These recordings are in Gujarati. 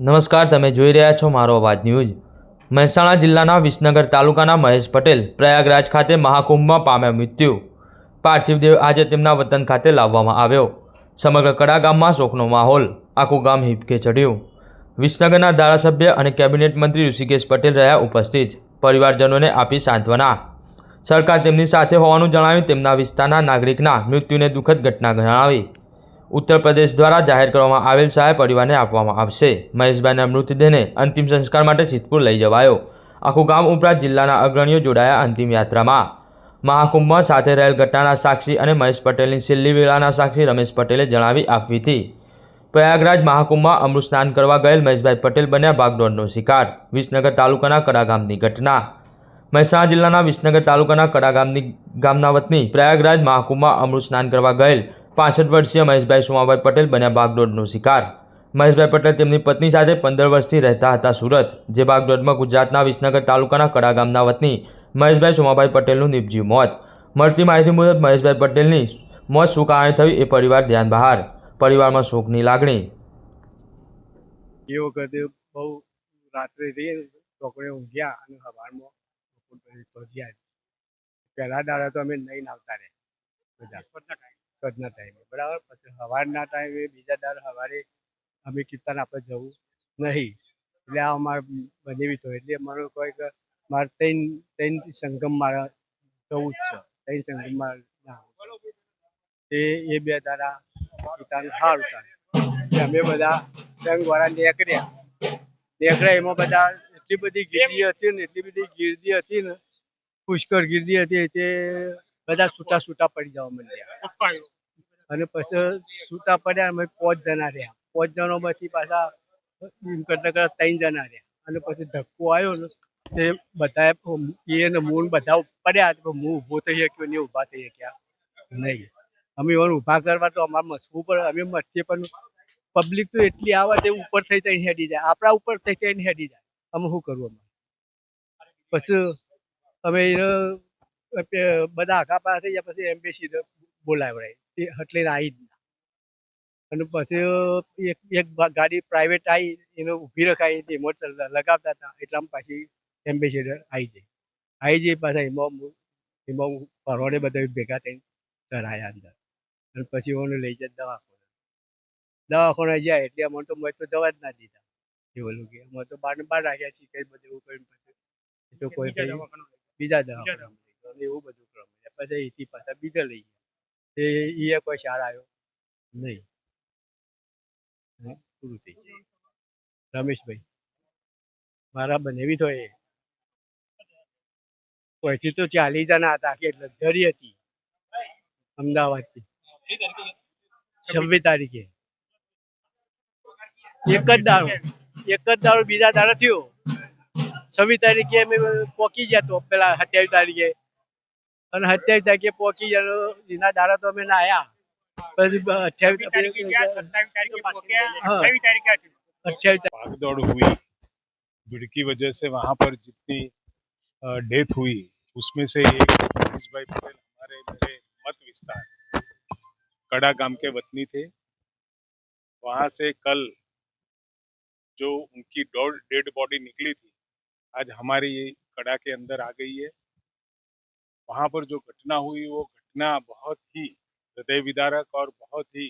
નમસ્કાર, તમે જોઈ રહ્યા છો મારો અવાજ ન્યૂઝ. મહેસાણા જિલ્લાના વિસનગર તાલુકાના મહેશ પટેલ પ્રયાગરાજ ખાતે મહાકુંભમાં પામ્યા મૃત્યુ. પાર્થિવ દેવ આજે તેમના વતન ખાતે લાવવામાં આવ્યો. સમગ્ર કડા ગામમાં શોકનો માહોલ, આખું ગામ હિપકે ચડ્યું. વિસનગરના ધારાસભ્ય અને કેબિનેટ મંત્રી ઋષિકેશ પટેલ રહ્યા ઉપસ્થિત. પરિવારજનોને આપી સાંત્વના. સરકાર તેમની સાથે હોવાનું જણાવી તેમના વિસ્તારના નાગરિકના મૃત્યુને દુઃખદ ઘટના ગણાવી. ઉત્તર પ્રદેશ દ્વારા જાહેર કરવામાં આવેલ સહાય પરિવારને આપવામાં આવશે. મહેશભાઈના મૃતદેહને અંતિમ સંસ્કાર માટે સિદ્ધપુર લઈ જવાયો. આખું ગામ ઉપરાંત જિલ્લાના અગ્રણીઓ જોડાયા અંતિમ યાત્રામાં. મહાકુંભમાં સાથે રહેલ ઘટનાના સાક્ષી અને મહેશ પટેલની છેલ્લી વેળાના સાક્ષી રમેશ પટેલે જણાવી આપવી હતી. પ્રયાગરાજ મહાકુંભમાં અમૃત સ્નાન કરવા ગયેલ મહેશભાઈ પટેલ બન્યા ભાગદોડનો શિકાર. વિસનગર તાલુકાના કડા ગામની ઘટના. મહેસાણા જિલ્લાના વિસનગર તાલુકાના કડા ગામની ગામના વતની પ્રયાગરાજ મહાકુંભમાં અમૃત સ્નાન કરવા ગયેલ પાસઠ વર્ષીય મહેશભાઈ સુમાભાઈ પટેલ બન્યા ભાગદોડનો શિકાર. મહેશભાઈ પટેલ તેમની પત્ની સાથે પંદર વર્ષથી રહેતા હતા સુરત, જે ભાગદોડમાં ગુજરાતના વિસનગર તાલુકાના કડા ગામના વતની મહેશભાઈ સોમાભાઈ પટેલનું નિપજ્યું મોત. મળતી માહિતી મુજબ મહેશભાઈ પટેલની મોત શું કારણે થઈ એ પરિવાર ધ્યાન બહાર. પરિવારમાં શોકની લાગણી. એ વખતે બહુ રાત્રે રહી છોકરીઓ ઊંઘ્યા અને સવારમાં પહેલા દાડા તો અમે નહીં આવતા રહે સદના ટાઈમે બરાબર? પછી સવારના ટાઈમે બીજા દર સવારે અમે કીર્તન આપણે જવું નહીં. એટલે આ અમારે બનેવી તો, એટલે મારો કોઈ મારે ત્રણ ત્રણ સંગમ મારે જવું જ છે. ત્રણ સંગમ મારા એ એ બે તારા કીર્તન સારું થાય અમે બધા સંઘવાળા નીકળ્યા. નીકળ્યા એમાં બધા એટલી બધી ગીરદી હતી ને, એટલી બધી ગીરદી હતી ને, પુષ્કળ ગીરદી હતી. તે બધા છૂટા છૂટા પડી જવા માંડ્યા. અને પછી છૂટા પડ્યા અમે પાંચ જણા રહ્યા. પાંચ પછી પાછા એમ કરતા કરતા ત્રણ જણા રહ્યા. અને પછી ધક્કો આવ્યો ને તે બધા એને મૂળ બધા પડ્યા. તો હું ઊભો થઈ શક્યો ને એ ઊભા થઈ શક્યા નહીં. અમે એને ઊભા કરવા તો અમારે મસવું પડે. અમે મથીએ પણ પબ્લિક તો એટલી આવે તે ઉપર થઈ થઈને હેડી જાય. આપણા ઉપર થઈ થઈને હેડી જાય. અમે શું કરવું અમારે? પછી અમે બધા આખા પાસે થઈ ગયા પછી એમ્બેસી બોલાવડાય તે એટલે આવી જ ના. અને પછી એક એક ગાડી પ્રાઇવેટ આવી એને ઊભી રખાઈ હતી મોટર લગાવતા હતા એટલામાં પાછી એમ્બેસેડર આવી જાય આવી જઈ પાછા એમાં એમાં હું બધા ભેગા થઈને ચડાયા અંદર. અને પછી ઓને લઈ જાય દવાખાને. દવાખાને જાય એટલે અમને તો મેં તો દવા જ ના દીધા. એ બોલું કે અમે તો બાર ને બાર રાખ્યા છીએ કઈ બધું એવું કરીને પછી તો કોઈ બીજા દવાખાના એવું બધું માંડ્યા. પછી એથી પાછા બીજા લઈ ગયા. એ કોઈ સારા આવ્યો. નહીં. પૂરું થઈ જાય રમેશભાઈ. મારા બનેવી તો એ. કોઈથી તો ચાલી જણા હતા કે લક્ઝરી હતી. અમદાવાદથી. છવ્વીસ તારીખે. એક જ દાડો. એક જ દાડો બીજા દાડો થયો. છવ્વીસ તારીખે અમે પોકી ગયા તો, પેલા સત્યાવીસ તારીખે. અને સત્યાવીસ તારીખે પોકી ગયા તો એના દાડા તો અમે ના આયા પછી અઠ્યાવીસ हाँ। અઠ્યાવીસ भागदौड़ हुई भीड़ की वजह से वहां पर जितनी डेथ हुई उसमें से एक मनीष भाई पटेल हमारे मेरे मत विस्तार कड़ा गांव के वतनी थे वहां से कल जो उनकी डेड बॉडी निकली थी आज हमारी ये कड़ा के अंदर आ गई है वहाँ पर जो घटना हुई, वो घटना बहुत ही हृदय विदारक और बहुत ही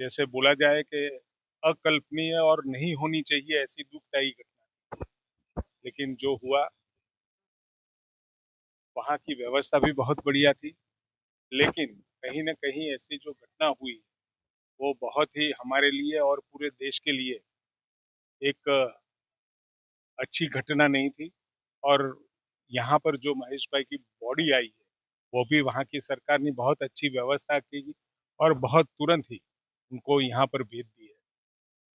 जैसे बोला जाए कि अकल्पनीय और नहीं होनी चाहिए ऐसी दुखदायी घटना लेकिन जो हुआ, वहाँ की व्यवस्था भी बहुत बढ़िया थी। लेकिन कहीं ना कहीं ऐसी जो घटना हुई, वो बहुत ही हमारे लिए और पूरे देश के लिए एक अच्छी घटना नहीं थी। और यहाँ पर जो महेश भाई की बॉडी आई है, वो भी वहाँ की सरकार ने बहुत अच्छी व्यवस्था की और बहुत तुरंत ही उनको यहाँ पर भेज दी है।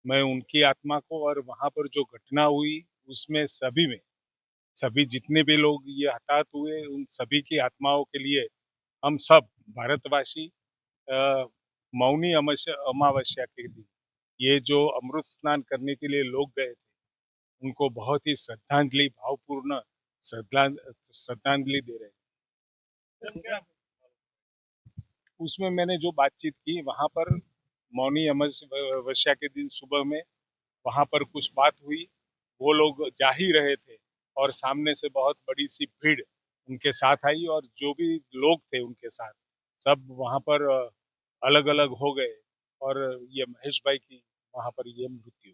मैं उनकी आत्मा को और वहाँ पर जो घटना हुई, उसमें सभी में, सभी जितने भी लोग ये हताहत हुए, उन सभी की आत्माओं के लिए हम सब भारतवासी मौनी अमावस्या के दिन, ये जो अमृत स्नान करने के लिए लोग गए थे, उनको बहुत ही श्रद्धांजलि, भावपूर्ण श्रद्धांजलि दे रहे हैं। उसमें मैंने जो बातचीत की वहाँ पर मौनी अमावस्या के दिन सुबह में वहाँ पर कुछ बात हुई। वो लोग जा ही रहे थे और सामने से बहुत बड़ी सी भीड़ उनके साथ आई और जो भी लोग थे उनके साथ सब वहाँ पर अलग अलग हो गए और ये महेश भाई की वहाँ पर ये मृत्यु।